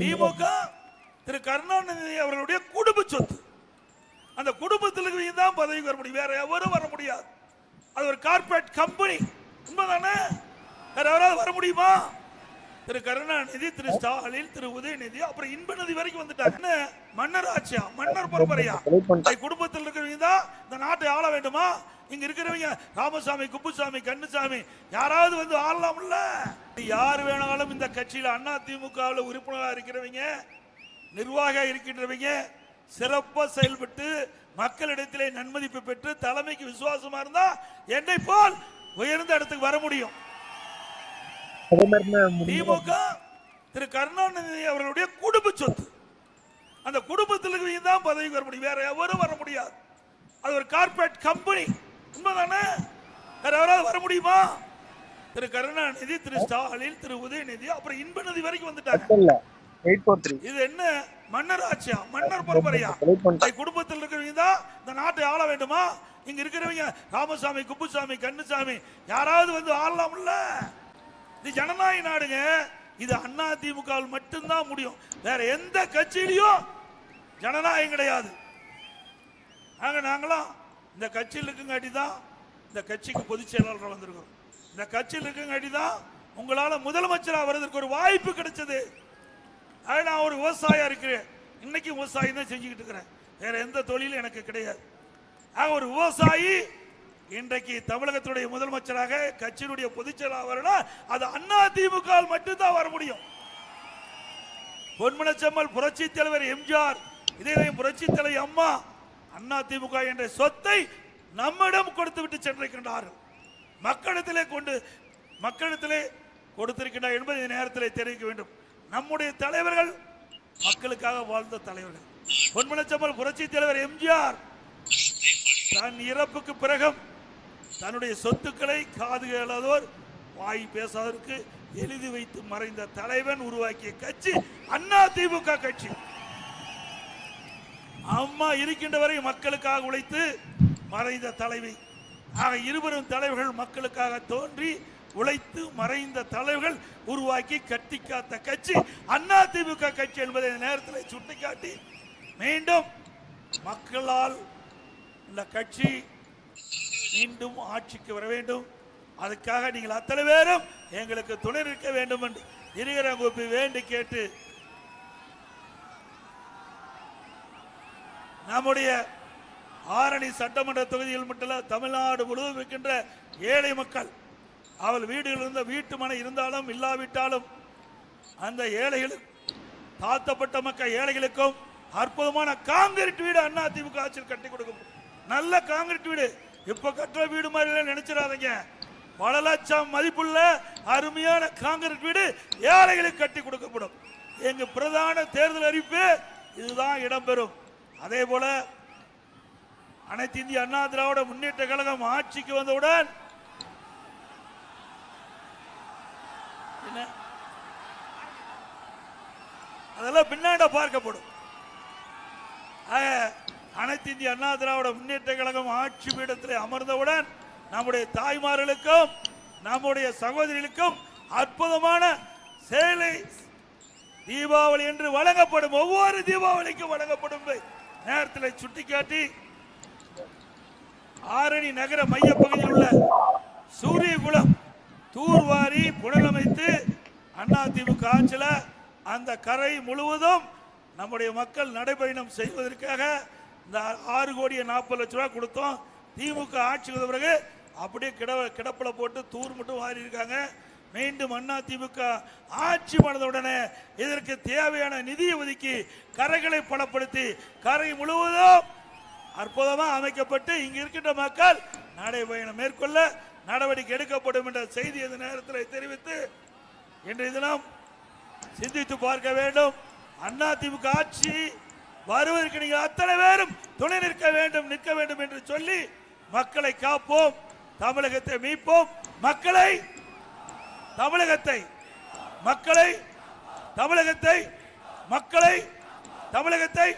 திமுக திரு கருணாநிதி அவர்களுடைய குடும்ப சொத்து. அந்த குடும்பத்திற்கு தான் பதவிக்கு வர முடியும். வேற எவரும் வர முடியாது. அது ஒரு கார்ப்பரேட் கம்பெனி உண்மைதானே? வேற யாராவது வர முடியுமா? திரு கருணாநிதி திரு ஸ்டாலின் திரு உதயநிதி அப்புறம் இன்பநிதி வரைக்கும் வந்துட்டாங்க மன்னர் ஆட்சியா மன்னர் பரம்பரையா? குடும்பத்தில் இருக்கிறவங்க தான் இந்த நாட்டை ஆள வேண்டுமா? இங்க இருக்கிறவங்க ராமசாமி குப்புசாமி கண்ணுசாமி யாராவது வந்து ஆளலாம்ல? யார் வேணாலும் இந்த கட்சியில அண்ணா திமுகவில் உறுப்பினராக இருக்கிறவங்க நிர்வாக இருக்கின்றவங்க சிறப்பா செயல்பட்டு மக்களிடத்திலே நன்மதிப்பு பெற்று தலைமைக்கு விசுவாசமா இருந்தா என்னை போல் உயர்ந்த இடத்துக்கு வர முடியும். திமுக திரு கருணாநிதி அவர்களுடைய குடும்ப சொத்து. அந்த குடும்பத்திற்கு தான் பதவிக்கு வர முடியும். வேற எவரும் வர முடியாது. அது ஒரு கார்ப்பரேட் கம்பெனி உண்மைதானே? வேற யாராவது வர முடியுமா? திரு கருணாநிதி திரு ஸ்டாலின் திரு உதயநிதி அப்புறம் இன்பநிதி வரைக்கும் வந்துட்டாங்க. இது என்ன? மன்னர் ஆட்சியா? மன்னர் பரம்பரையா? குடும்பத்தில் இருக்கிறவங்க தான் இந்த நாட்டை ஆள வேண்டுமா? இங்க இருக்கிறவங்க ராமசாமி குப்புசாமி கண்ணுசாமி யாராவது வந்து ஆளலாம்ல? இது ஜனநாயக நாடுங்க. இது அண்ணா திமுக மட்டும்தான் முடியும். வேற எந்த கட்சியிலையும் ஜனநாயகம் கிடையாது. நாங்க நாங்களாம் இந்த கட்சியில் இருக்குங்காட்டி தான் இந்த கட்சிக்கு பொதுச் செயலாளர் வந்திருக்கிறோம். இந்த கட்சியில் இருக்குங்காட்டி தான் உங்களால் முதலமைச்சராக வர்றதுக்கு ஒரு வாய்ப்பு கிடைச்சது. அது நான் ஒரு விவசாயியாக இருக்கிறேன். இன்னைக்கு விவசாயம் தான் செஞ்சுக்கிட்டு இருக்கிறேன். வேற எந்த தொழிலும் எனக்கு கிடையாது. ஆக ஒரு விவசாயி இன்றைக்கு தமிழகத்துடைய முதலமைச்சராக கட்சியினுடைய பொதுச் செயலாளர் வரணும் அது அண்ணா திமுக மட்டும்தான் வர முடியும். பொன்மனச்செம்மல் புரட்சி தலைவர் எம்ஜிஆர் இதே புரட்சி தலைவர் அம்மா அண்ணா திமுக என்ற சொத்தை நம்மிடம் கொடுத்து விட்டு சென்றிருக்கின்றார்கள். மக்களிடத்திலே கொண்டு மக்களிடத்திலே கொடுத்திருக்கின்றார் என்பதை இந்த நேரத்தில் தெரிவிக்க வேண்டும். நம்முடைய தலைவர்கள் மக்களுக்காக வாழ்ந்த தலைவர்கள். பொன்மனச்செம்மல் புரட்சி தலைவர் எம்ஜிஆர் தன் இறப்புக்கு பிறகும் தன்னுடைய சொத்துக்களை காது கேளாதோர் வாய் பேசாதவருக்கு எழுதி வைத்து மறைந்த தலைவன் உருவாக்கிய கட்சி அண்ணா திமுக கட்சி. அம்மா இருக்கின்ற வரை மக்களுக்காக உழைத்து மறைந்த தலைவி. ஆக இருவரும் தலைவர்கள் மக்களுக்காக தோன்றி உழைத்து மறைந்த தலைவர்கள் உருவாக்கி கட்டி காத்த கட்சி. அண்ணா திமுக கட்சி என்பதை இந்த நேரத்தில் சுட்டிக்காட்டி மீண்டும் மக்களால் இந்த கட்சி மீண்டும் ஆட்சிக்கு வர வேண்டும். அதுக்காக நீங்கள் அத்தனை பேரும் எங்களுக்கு துணை நிற்க வேண்டும் என்று. இருக்கிற கோப்பி வேண்டி கேட்டு நம்முடைய ஆரணி சட்டமன்ற தொகுதியில் மட்டும் தமிழ்நாடு முழுவதும் இருக்கின்ற ஏழை மக்கள் அவள் வீடுகள் இருந்த வீட்டு மனை இருந்தாலும் இல்லாவிட்டாலும் அந்த ஏழைகளுக்கு தாழ்த்தப்பட்ட மக்கள் ஏழைகளுக்கும் அற்புதமான காங்கிரீட் வீடு அண்ணா திமுக ஆட்சியில் கட்டி கொடுக்கும். நல்ல காங்கிரீட் வீடு. இப்ப கட்டுற வீடு மாதிரி நினைச்சிடாதீங்க. பல லட்சம் மதிப்புள்ள அருமையான காங்கிரீட் வீடு ஏழைகளுக்கு கட்டி கொடுக்கப்படும். எங்க பிரதான தேர்தல் அறிவிப்பு இதுதான் இடம்பெறும். அதே போல அனைத்து இந்திய அண்ணா திராவிட முன்னேற்ற கழகம் ஆட்சிக்கு வந்தவுடன் அதெல்லாம் பின்னாட பார்க்கப்படும். அனைத்து இந்திய அண்ணா திராவிட முன்னேற்ற கழகம் ஆட்சி பீடத்தில் அமர்ந்தவுடன் நம்முடைய தாய்மார்களுக்கும் நம்முடைய சகோதரிகளுக்கும் அற்புதமான செயலை தீபாவளி என்று வழங்கப்படும் ஒவ்வொரு தீபாவளிக்கும் வழங்கப்படும் நேரத்தில் சுட்டிக்காட்டி ஆரணி நகர மையப்பகுதியில் உள்ள சூரியகுளம் தூர்வாரி புனரமைத்து அதிமுக ஆட்சியில் அந்த கரை முழுவதும் நம்முடைய மக்கள் நடைபயணம் செய்வதற்காக இந்த ஆறு கோடியே நாற்பது லட்ச ரூபா கொடுத்தோம். திமுக ஆட்சி வந்த பிறகு அப்படியே கிட கிடப்பில் போட்டு தூர் மட்டும் வாரி இருக்காங்க மீண்டும் அண்ணா திமுக ஆட்சி பண்ணத உடனே இதற்கு தேவையான நிதியை ஒதுக்கி கரைகளை பலப்படுத்தி கரை முழுவதும் அற்புதமாக அமைக்கப்பட்டு இங்கு இருக்கின்ற மக்கள் நடைபயணம் மேற்கொள்ள நடவடிக்கை எடுக்கப்படும் என்ற செய்தி இந்த நேரத்தில் தெரிவித்து இன்றைய தினம் சிந்தித்து பார்க்க வேண்டும். அண்ணா திமுக ஆட்சி வருவதற்கு நீங்கள் அத்தனை பேரும் துணை நிற்க வேண்டும் நிற்க வேண்டும் என்று சொல்லி மக்களை காப்போம் தமிழகத்தை மீட்போம். மக்களை தமிழகத்தை மக்களை தமிழகத்தை மக்களை தமிழகத்தை